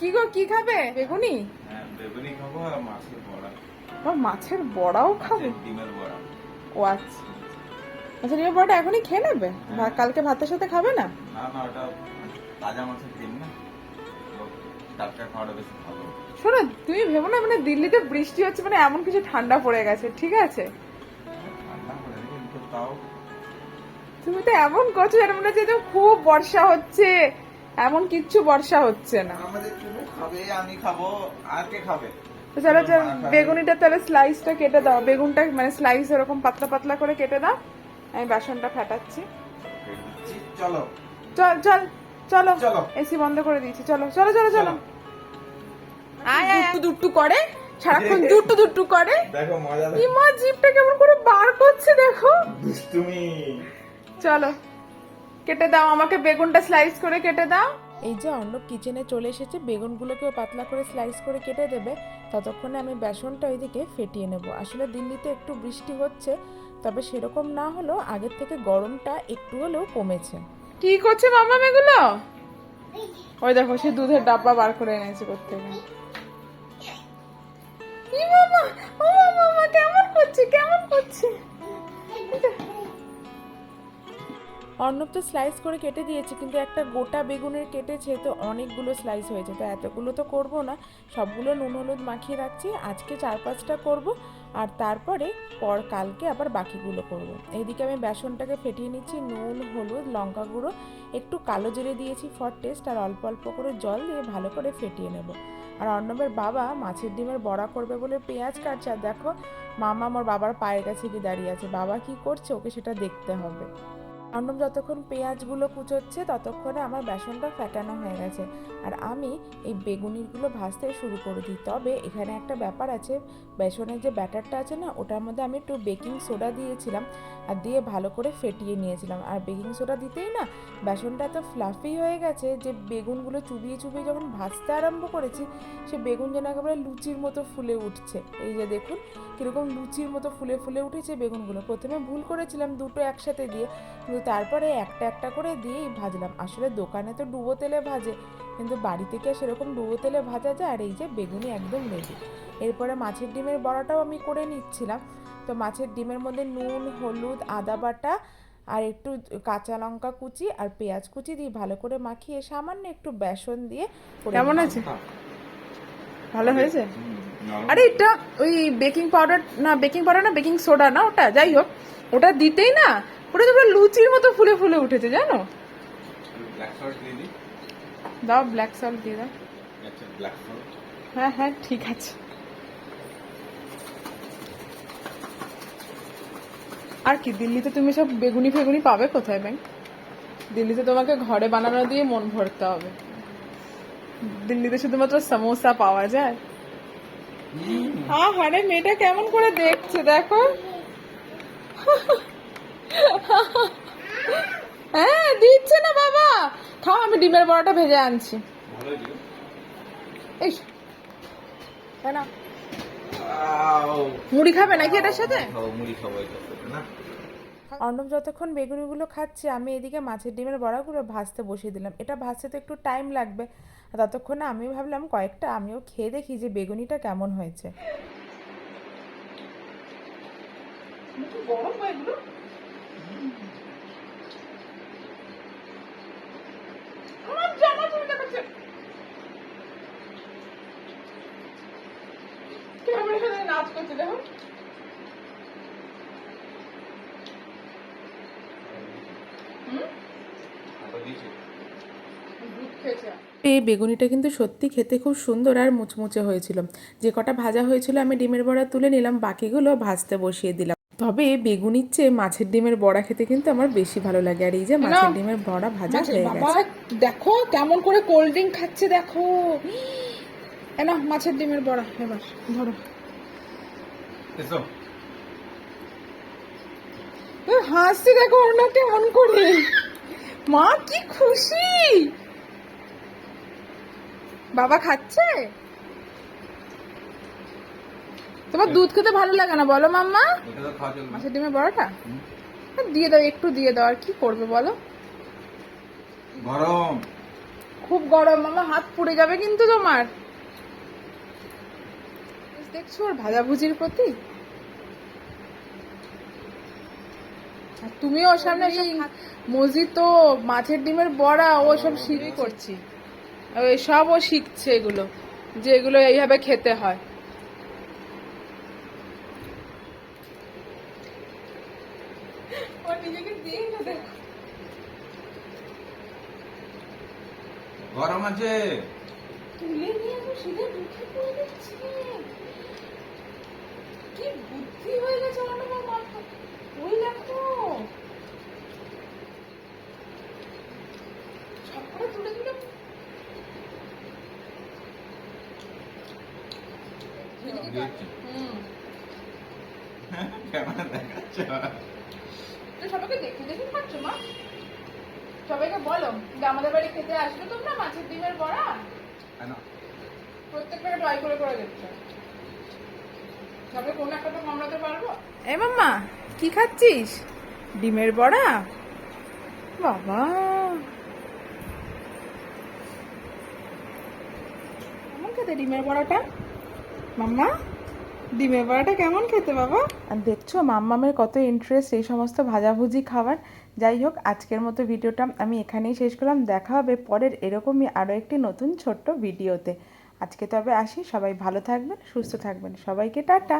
কি গো কি খাবে? বেগুনি? হ্যাঁ বেগুনি খাব আর মাছের বড়া। ও মাছের বড়াও খাবে? ডিমের বড়া। ও আচ্ছা। আচ্ছা ডিমের বড়াটা এখনই খেয়ে নেবে? কালকে ভাতের সাথে খাবে না? না না ওটা তাজা মাছের ডিম না। শোনো তুমি ভেবো না মানে দিল্লিতে বৃষ্টি হচ্ছে মানে এমন কিছু ঠান্ডা পড়ে গেছে ঠিক আছে? তুমি তো এমন করছ যেন মনে হচ্ছে যে খুব বর্ষা হচ্ছে। এমন কিচ্ছু বর্ষা হচ্ছে না। আমাদের খাবে আমি খাব আর কে খাবে? তো চলো চলো বেগুনিটা তাহলে স্লাইসটা কেটে দাও। বেগুনটা মানে স্লাইস এরকম পাতলা পাতলা করে কেটে দাও। আমি বেসনটা ফাটাচ্ছি। চলো। চল চল চলো। চলো। এসি বন্ধ করে দিয়েছি। চলো চলো চলো চলো। আয় আয় দুট্টু দুট্টু করে। সারাক্ষণ দুট্টু দুট্টু করে। দেখো মজা কি মা জিপটা কেমন করে বার করছে দেখো। দুষ্টুমি। চলো। কেটে দাও আমাকে বেগুনটা স্লাইস করে কেটে দাও। এই যে অন্য কিচেনে চলে এসেছে বেগুনগুলোকেও পাতলা করে স্লাইস করে কেটে দেবে। ততক্ষণে আমি বেসনটা ওইদিকে ফেটিয়ে নেব। আসলে দিল্লিতে একটু বৃষ্টি হচ্ছে তবে সেরকম না হলেও আগের থেকে গরমটা একটু হলেও কমেছে। কি করছে মামা এগুলো ওই দেখো সে দুধের ডাব্বা বার করে এনেছে করতে। কি মামা? ও মামা কেমন করছে? কেমন করছে? অর্ণব তো স্লাইস করে কেটে দিয়েছে, কিন্তু একটা গোটা বেগুনের কেটেছে তো অনেকগুলো স্লাইস হয়েছে। তো এতগুলো তো করব না, সবগুলো নুন হলুদ মাখিয়ে রাখছি, আজকে চার পাঁচটা করব, আর তারপরে পর কালকে আবার বাকিগুলো করব। এইদিকে আমি বেসনটাকে ফেটিয়ে নিচ্ছি, নুন, হলুদ, লঙ্কা গুঁড়ো, একটু কালো জিরে দিয়েছি ফর টেস্ট আর অল্প অল্প করে জল দিয়ে ভালো করে ফেটিয়ে নেব। আর অর্ণবের বাবা মাছের ডিমের বড়া করবে বলে পেঁয়াজ কাটছে, আর দেখো মামা আমার বাবার পায়ের কাছে কি দাঁড়িয়ে আছে, বাবা কি করছে, ওকে সেটা দেখতে হবে। অর্ণব যতক্ষণ পেঁয়াজগুলো কুচোচ্ছে, ততক্ষণে আমার বেসনটা ফেটানো হয়ে গেছে। আর আমি এই বেগুনিগুলো ভাজতে শুরু করে দিই। তবে এখানে একটা ব্যাপার আছে, বেসনের যে ব্যাটারটা আছে না, ওটার মধ্যে আমি একটু বেকিং সোডা দিয়েছিলাম আর দিয়ে ভালো করে ফেটিয়ে নিয়েছিলাম। আর বেকিং সোডা দিতেই না, বেসনটা এত ফ্লাফি হয়ে গেছে যে বেগুনগুলো চুবিয়ে চুবিয়ে যখন ভাজতে আরম্ভ করেছি, সে বেগুন যেন একেবারে লুচির মতো ফুলে উঠছে। এই যে দেখুন, কীরকম লুচির মতো ফুলে ফুলে উঠেছে বেগুনগুলো। প্রথমে ভুল করেছিলাম দুটো একসাথে দিয়ে তারপরে একটা একটা করে দিয়েই ভাজলাম। আসলে দোকানে তো ডুবো তেলে ভাজে কিন্তু বাড়ি থেকে সেরকম ডুবো তেলে ভাজা যায়? আর এই যে বেগুনি একদম রেডি এরপরে মাছের ডিমের বড়াটাও আমি করে নিচ্ছিলাম। তো মাছের ডিমের মধ্যে নুন হলুদ আদা বাটা আর একটু কাঁচা লঙ্কা কুচি আর পেঁয়াজ কুচি দিয়ে ভালো করে মাখিয়ে সামান্য একটু বেসন দিয়ে কেমন আছে ভালো হয়েছে? আরে এটা ওই বেকিং পাউডার না বেকিং পাউডার না বেকিং সোডা না ওটা? যাই হোক ওটা দিতেই না ওটা তো পুরো লুচির মতো ফুলে ফুলে উঠেছে জানো? দাও ব্ল্যাক সল্ট দিয়ে দাও। আচ্ছা হ্যাঁ হ্যাঁ ঠিক আছে। আর কি দিল্লিতে তুমি সব বেগুনি ফেগুনি পাবে কোথায় ব্যাংক দিল্লিতে তোমাকে ঘরে বানানো দিয়ে মন ভরতে হবে। দিল্লিতে শুধুমাত্র সমোসা পাওয়া যায়। হ্যাঁ হারে মেয়েটা কেমন করে দেখছে দেখো। হ্যাঁ দিচ্ছে না বাবা। খাও আমি ডিমের বড়াটা ভেজে আনছি। এই না? মুড়ি খাবে নাকি এটার সাথে? মুড়ি খাব না? অর্ণব যতক্ষণ বেগুনিগুলো খাচ্ছে আমি এদিকে মাছের ডিমের বড়াগুলো ভাজতে বসিয়ে দিলাম। এটা ভাজতে তো একটু টাইম লাগবে। ততক্ষণে আমি ভাবলাম কয়েকটা আমিও খেয়ে দেখি যে বেগুনিটা কেমন হয়েছে। নাচ করছে দেখো হাতা দিয়েছি এই বেগুনিটা কিন্তু সত্যি খেতে খুব সুন্দর আর মুচমুচে হয়েছিল। যে কটা ভাজা হয়েছিল আমি ডিমের বড়া তুলে নিলাম বাকিগুলো ভাজতে বসিয়ে দিলাম। তবে বেগুনির চেয়ে মাছের ডিমের বড়া খেতে কিন্তু আমার বেশি ভালো লাগে। আর এই যে মাছের ডিমের বড়া ভাজা হয়ে গেছে। দেখো কেমন করে কোল্ড ড্রিঙ্ক খাচ্ছে দেখো। না মাছের ডিমের বড়া এবার ধরো। এসো। হাসছি দেখো অন্য কেমন করে মা কি খুশি! বাবা খাচ্ছে? তোমার দুধ খেতে ভালো লাগে না বলো মাম্মা। মাছের ডিমের বড়াটা? দিয়ে দাও একটু দিয়ে দাও আর কি করবে বলো? গরম। খুব গরম মামা হাত পুড়ে যাবে কিন্তু তোমার। দেখছ ওর ভাজাভুজির প্রতি? তুমিও ওর সামনে মজি তো মাছের ডিমের বড়া ও সব শিখই করছি। ওই সব ও শিখছে এগুলো যে এগুলো এইভাবে খেতে হয়। গরম আছে? তুলে নিয়ে আমি সিধে মুখে পুরে দিচ্ছি কি বুদ্ধি হয়ে গেছে আমার মাথা ওই দেখো সবকটা তুলে তুলে দিচ্ছি হুম ক্যামেরা দেখাচ্ছ তো সবাইকে দেখে দেখে খাচ্ছ মা? সবাইকে বলো যে আমাদের বাড়ি খেতে আসবে তোমরা মাছের ডিমের বড়া? প্রত্যেকটা ট্রাই করে করে দেখছ। তবে কোন একটা তো কামড়াতে পারব। এ মাম্মা কি খাচ্ছিস? ডিমের বড়া? বাবা। কেমন খেতে ডিমের বড়াটা? মাম্মা ডিমের বড়াটা কেমন খেতে বাবা? দেখছ, মাম্মামের কত ইন্টারেস্ট এই সমস্ত ভাজাভুজি খাবার যাই হোক, আজকের মতো ভিডিওটা আমি এখানেই শেষ করলাম। দেখা হবে পরের এরকমই আরও একটি নতুন ছোট্ট ভিডিওতে। আজকে তবে আসি, সবাই ভালো থাকবেন, সুস্থ থাকবেন। সবাইকে টাটা।